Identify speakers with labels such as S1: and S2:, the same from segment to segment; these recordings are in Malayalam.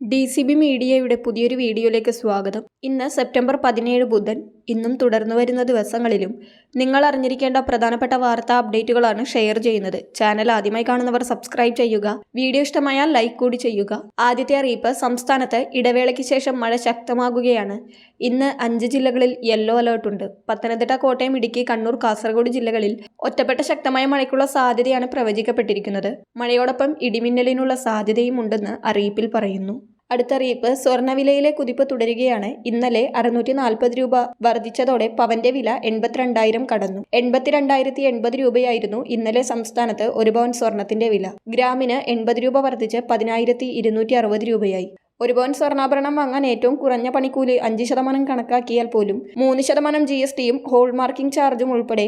S1: ഡി സി ബി മീഡിയയുടെ പുതിയൊരു വീഡിയോയിലേക്ക് സ്വാഗതം. ഇന്ന് സെപ്റ്റംബർ പതിനേഴ് ബുധൻ ഇന്നും തുടർന്നു വരുന്ന ദിവസങ്ങളിലും നിങ്ങൾ അറിഞ്ഞിരിക്കേണ്ട പ്രധാനപ്പെട്ട വാർത്താ അപ്ഡേറ്റുകളാണ് ഷെയർ ചെയ്യുന്നത്. ചാനൽ ആദ്യമായി കാണുന്നവർ സബ്സ്ക്രൈബ് ചെയ്യുക. വീഡിയോ ഇഷ്ടമായാൽ ലൈക്ക് കൂടി ചെയ്യുക. ആദ്യത്തെ അറിയിപ്പ് സംസ്ഥാനത്ത് ഇടവേളയ്ക്ക് ശേഷം മഴ ശക്തമാകുകയാണ്. ഇന്ന് അഞ്ച് ജില്ലകളിൽ യെല്ലോ അലേർട്ടുണ്ട് പത്തനംതിട്ട കോട്ടയം ഇടുക്കി കണ്ണൂർ കാസർഗോഡ് ജില്ലകളിൽ ഒറ്റപ്പെട്ട ശക്തമായ മഴയ്ക്കുള്ള സാധ്യതയാണ് പ്രവചിക്കപ്പെട്ടിരിക്കുന്നത്. മഴയോടൊപ്പം ഇടിമിന്നലിനുള്ള സാധ്യതയും ഉണ്ടെന്ന് അറിയിപ്പിൽ പറയുന്നു. അടുത്ത അറിയിപ്പ് സ്വർണവിലയിലെ കുതിപ്പ് തുടരുകയാണ്. ഇന്നലെ അറുന്നൂറ്റി നാൽപ്പത് രൂപ വർദ്ധിച്ചതോടെ പവന്റെ വില എൺപത്തിരണ്ടായിരം കടന്നു. എൺപത്തിരണ്ടായിരത്തി എൺപത് രൂപയായിരുന്നു ഇന്നലെ സംസ്ഥാനത്ത് ഒരു പവൻ സ്വർണത്തിന്റെ വില. ഗ്രാമിന് എൺപത് രൂപ വർദ്ധിച്ച് പതിനായിരത്തി ഇരുന്നൂറ്റി അറുപത് രൂപയായി. ഒരു പവൻ സ്വർണാഭരണം വാങ്ങാൻ ഏറ്റവും കുറഞ്ഞ പണിക്കൂലി അഞ്ച് ശതമാനം കണക്കാക്കിയാൽ പോലും മൂന്ന് ശതമാനം ജി എസ് ടിയും ഹോൾ മാർക്കിംഗ് ചാർജും ഉൾപ്പെടെ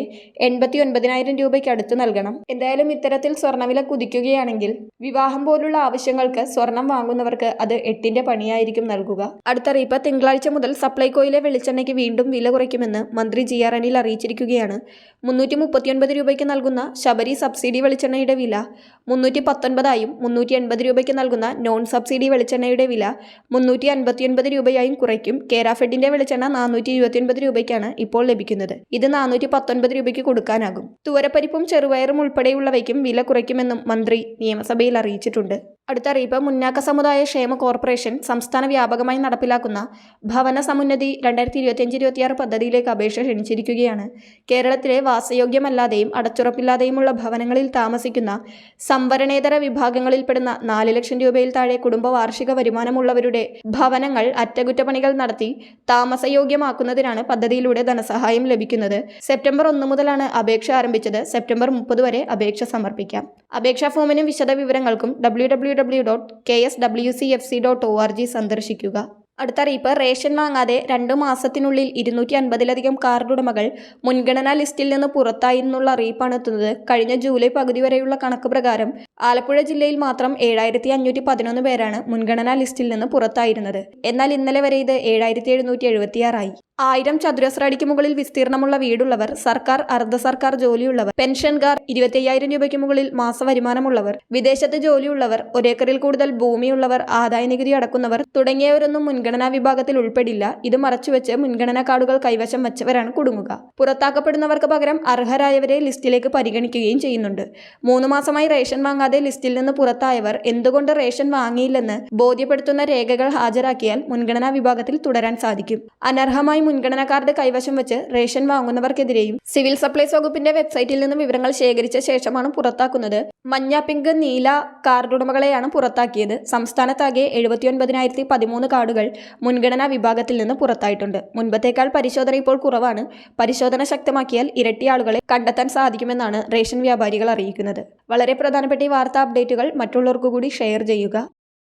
S1: എൺപത്തി ഒൻപതിനായിരം രൂപയ്ക്ക് അടുത്ത് നൽകണം. എന്തായാലും ഇത്തരത്തിൽ സ്വർണവില കുതിക്കുകയാണെങ്കിൽ വിവാഹം പോലുള്ള ആവശ്യങ്ങൾക്ക് സ്വർണം വാങ്ങുന്നവർക്ക് അത് എട്ടിന്റെ പണിയായിരിക്കും നൽകുക. അടുത്തറിയിപ്പ് തിങ്കളാഴ്ച മുതൽ സപ്ലൈകോയിലെ വെളിച്ചെണ്ണയ്ക്ക് വീണ്ടും വില കുറയ്ക്കുമെന്ന് മന്ത്രി ജി ആർ അനിൽ അറിയിച്ചിരിക്കുകയാണ്. മുന്നൂറ്റി മുപ്പത്തിയൊൻപത് രൂപയ്ക്ക് നൽകുന്ന ശബരി സബ്സിഡി വെളിച്ചെണ്ണയുടെ വില മുന്നൂറ്റി പത്തൊൻപതായും മുന്നൂറ്റി എൺപത് രൂപയ്ക്ക് നൽകുന്ന നോൺ സബ്സിഡി വെളിച്ചെണ്ണയുടെ വില മുന്നൂറ്റി അൻപത്തിയൊൻപത് രൂപയായും കുറയ്ക്കും. കേരാഫെഡിന്റെ വെളിച്ചെണ്ണ നാനൂറ്റി ഇരുപത്തിയൊൻപത് രൂപയ്ക്കാണ് ഇപ്പോൾ ലഭിക്കുന്നത്. ഇത് നാനൂറ്റി പത്തൊൻപത് രൂപയ്ക്ക് കൊടുക്കാനാകും. തുവരപ്പരിപ്പും ചെറുവയറും ഉൾപ്പെടെയുള്ളവയ്ക്കും വില കുറയ്ക്കുമെന്നും മന്ത്രി നിയമസഭയിൽ അറിയിച്ചിട്ടുണ്ട്. അടുത്ത അറിയിപ്പ് മുന്നാക്ക സമുദായ ക്ഷേമ കോർപ്പറേഷൻ സംസ്ഥാന വ്യാപകമായി നടപ്പിലാക്കുന്ന ഭവന സമുന്നതി രണ്ടായിരത്തി ഇരുപത്തിയഞ്ച് ഇരുപത്തിയാറ് പദ്ധതിയിലേക്ക് അപേക്ഷ ക്ഷണിച്ചിരിക്കുകയാണ്. കേരളത്തിലെ വാസയോഗ്യമല്ലാതെയും അടച്ചുറപ്പില്ലാതെയുമുള്ള ഭവനങ്ങളിൽ താമസിക്കുന്ന സംവരണേതര വിഭാഗങ്ങളിൽപ്പെടുന്ന നാല് ലക്ഷം രൂപയിൽ താഴെ കുടുംബ വാർഷിക വരുമാനമുള്ളവരുടെ ഭവനങ്ങൾ അറ്റകുറ്റപ്പണികൾ നടത്തി താമസയോഗ്യമാക്കുന്നതിനാണ് പദ്ധതിയിലൂടെ ധനസഹായം ലഭിക്കുന്നത്. സെപ്റ്റംബർ ഒന്ന് മുതലാണ് അപേക്ഷ ആരംഭിച്ചത്. സെപ്റ്റംബർ മുപ്പത് വരെ അപേക്ഷ സമർപ്പിക്കാം. അപേക്ഷാ ഫോമിനും വിശദ വിവരങ്ങൾക്കും W W dot K S W C F C dot O R G സന്ദർശിക്കുക. അടുത്ത അറിയിപ്പ് റേഷൻ വാങ്ങാതെ രണ്ടു മാസത്തിനുള്ളിൽ ഇരുന്നൂറ്റി അൻപതിലധികം കാർഡുടമകൾ മുൻഗണനാ ലിസ്റ്റിൽ നിന്ന് പുറത്തായിരുന്നുള്ള അറിയിപ്പാണ് എത്തുന്നത്. കഴിഞ്ഞ ജൂലൈ പകുതി വരെയുള്ള കണക്ക് പ്രകാരം ആലപ്പുഴ ജില്ലയിൽ മാത്രം ഏഴായിരത്തി അഞ്ഞൂറ്റി പതിനൊന്ന് പേരാണ് മുൻഗണനാ ലിസ്റ്റിൽ നിന്ന് പുറത്തായിരുന്നത്. എന്നാൽ ഇന്നലെ വരെ ഇത് ഏഴായിരത്തി എഴുന്നൂറ്റി എഴുപത്തിയാറായി ആയിരം ചതുരശ്ര അടിക്ക് മുകളിൽ വിസ്തീർണമുള്ള വീടുള്ളവർ സർക്കാർ അർദ്ധ സർക്കാർ ജോലിയുള്ളവർ പെൻഷൻകാർ ഇരുപത്തയ്യായിരം രൂപയ്ക്ക് മുകളിൽ മാസവരുമാനമുള്ളവർ വിദേശത്ത് ജോലിയുള്ളവർ ഒരേക്കറിൽ കൂടുതൽ ഭൂമിയുള്ളവർ ആദായ നികുതി അടക്കുന്നവർ തുടങ്ങിയവരൊന്നും മുൻഗണനാ വിഭാഗത്തിൽ ഉൾപ്പെടില്ല. ഇത് മറച്ചുവെച്ച് മുൻഗണനാ കാർഡുകൾ കൈവശം വച്ചവരാണ് കുടുങ്ങുക. പുറത്താക്കപ്പെടുന്നവർക്ക് പകരം അർഹരായവരെ ലിസ്റ്റിലേക്ക് പരിഗണിക്കുകയും ചെയ്യുന്നുണ്ട്. മൂന്ന് മാസമായി റേഷൻ വാങ്ങാതെ ലിസ്റ്റിൽ നിന്ന് പുറത്തായവർ എന്തുകൊണ്ട് റേഷൻ വാങ്ങിയില്ലെന്ന് ബോധ്യപ്പെടുത്തുന്ന രേഖകൾ ഹാജരാക്കിയാൽ മുൻഗണനാ വിഭാഗത്തിൽ തുടരാൻ സാധിക്കും. അനർഹമായി മുൻഗണനാ കാർഡ് കൈവശം വെച്ച് റേഷൻ വാങ്ങുന്നവർക്കെതിരെയും സിവിൽ സപ്ലൈസ് വകുപ്പിന്റെ വെബ്സൈറ്റിൽ നിന്ന് വിവരങ്ങൾ ശേഖരിച്ച ശേഷമാണ് പുറത്താക്കുന്നത്. മഞ്ഞ പിങ്ക് നീല കാർഡുടമകളെയാണ് പുറത്താക്കിയത്. സംസ്ഥാനത്താകെ എഴുപത്തിയൊൻപതിനായിരത്തി പതിമൂന്ന് കാർഡുകൾ മുൻഗണനാ വിഭാഗത്തിൽ നിന്ന് പുറത്തായിട്ടുണ്ട്. മുൻപത്തേക്കാൾ പരിശോധന ഇപ്പോൾ കുറവാണ്. പരിശോധന ശക്തമാക്കിയാൽ ഇരട്ടി ആളുകളെ കണ്ടെത്താൻ സാധിക്കുമെന്നാണ് റേഷൻ വ്യാപാരികൾ അറിയിക്കുന്നത്. വളരെ പ്രധാനപ്പെട്ട ഈ വാർത്താ അപ്ഡേറ്റുകൾ മറ്റുള്ളവർക്കു കൂടി ഷെയർ ചെയ്യുക.